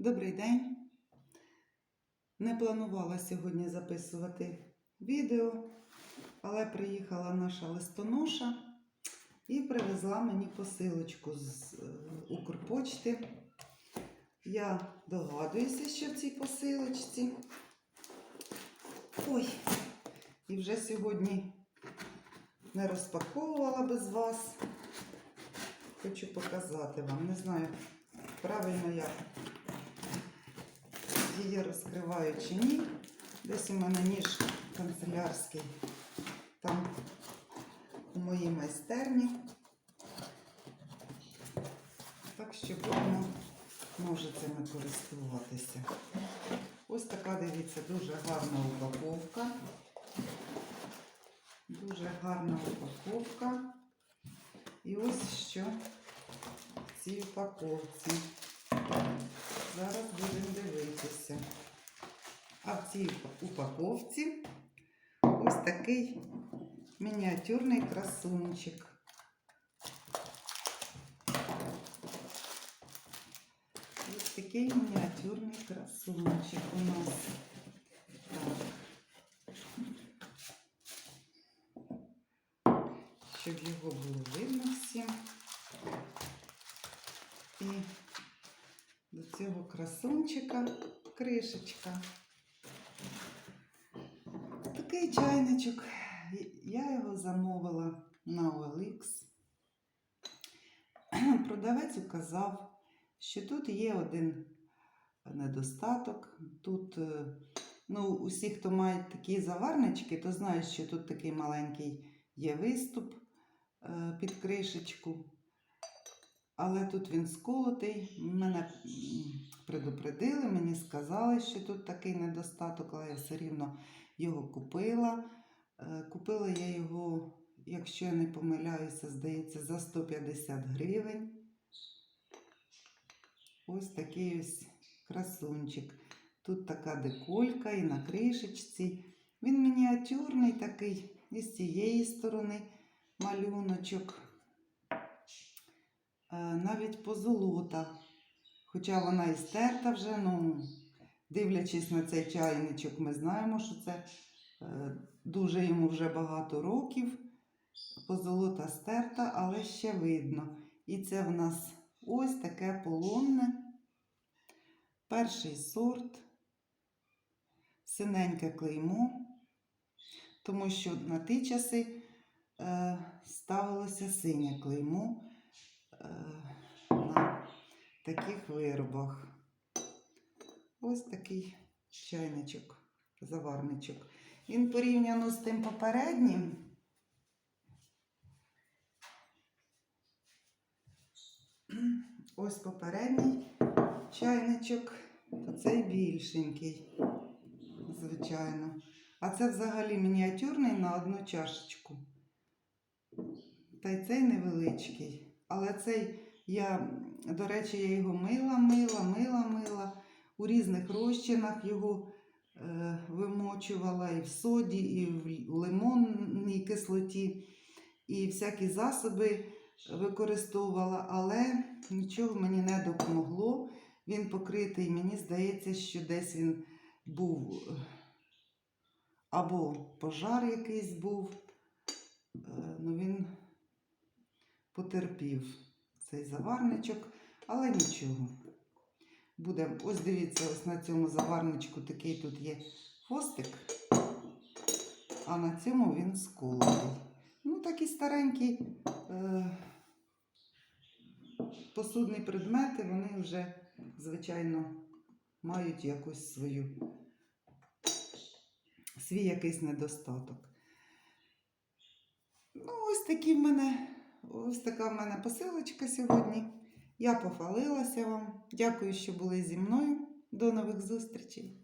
Добрий день. Не планувала сьогодні записувати відео, але приїхала наша листоноша і привезла мені посилочку з е, Укрпочти. Я догадуюся, що в цій посилочці. Ой, і вже сьогодні не розпаковувала без вас. Хочу показати вам. Не знаю, правильно я її розкриваю чи ні. Десь у мене ніж канцелярський. Там у моїй майстерні. Так що будемо ножицями користуватися. Ось така, дивіться, дуже гарна упаковка. Дуже гарна упаковка. І ось що в цій упаковці. Зараз будемо дивитися. А в цій упаковці ось такий мініатюрний красунчик. Ось такий мініатюрний красунчик у нас. Щоб його було видно всім. І до цього красунчика кришечка. Такий чайничок. Я його замовила на OLX. Продавець указав, що тут є один недостаток. Тут, е, ну, усі, хто мають такі заварнички, то знають, що тут такий маленький є виступ е, під кришечку. Але тут він сколотий. У Мене сказали, що тут такий недостаток, але я все рівно його купила. Е, Купила я його, якщо я не помиляюся, здається, за 150 гривень. Ось такий ось красунчик. Тут така деколька і на кришечці. Він мініатюрний такий, і з цієї сторони малюночок. Е, навіть позолота. Хоча вона і стерта вже, ну, дивлячись на цей чайничок, ми знаємо, що це е, дуже йому вже багато років. Позолота стерта, але ще видно. І це в нас ось таке полонне. Перший сорт, синеньке клеймо, тому що на ті часи е, ставилося синє клеймо е, на таких виробах. Ось такий чайничок, заварничок. Він порівняно з тим попереднім. Ось попередній чайничок, то цей більшенький, звичайно. А це взагалі мініатюрний на одну чашечку. Та й цей невеличкий. Але цей я, до речі, я його мила, мила, мила, мила. У різних розчинах його е, вимочувала і в соді, і в лимонній кислоті, і всякі засоби використовувала, але нічого мені не допомогло. Він покритий, мені здається, що десь він був е, або пожар якийсь був, е, ну він потерпів цей заварничок, але нічого. Буде, ось дивіться, ось на цьому заварничку такий тут є хвостик, а на цьому він сколотий. Ну, такі старенькі е, посудні предмети, вони вже, звичайно, мають якусь свою, свій якийсь недостаток. Ну, ось такі в мене, ось така в мене посилочка сьогодні. Я похвалилася вам. Дякую, що були зі мною. До нових зустрічей!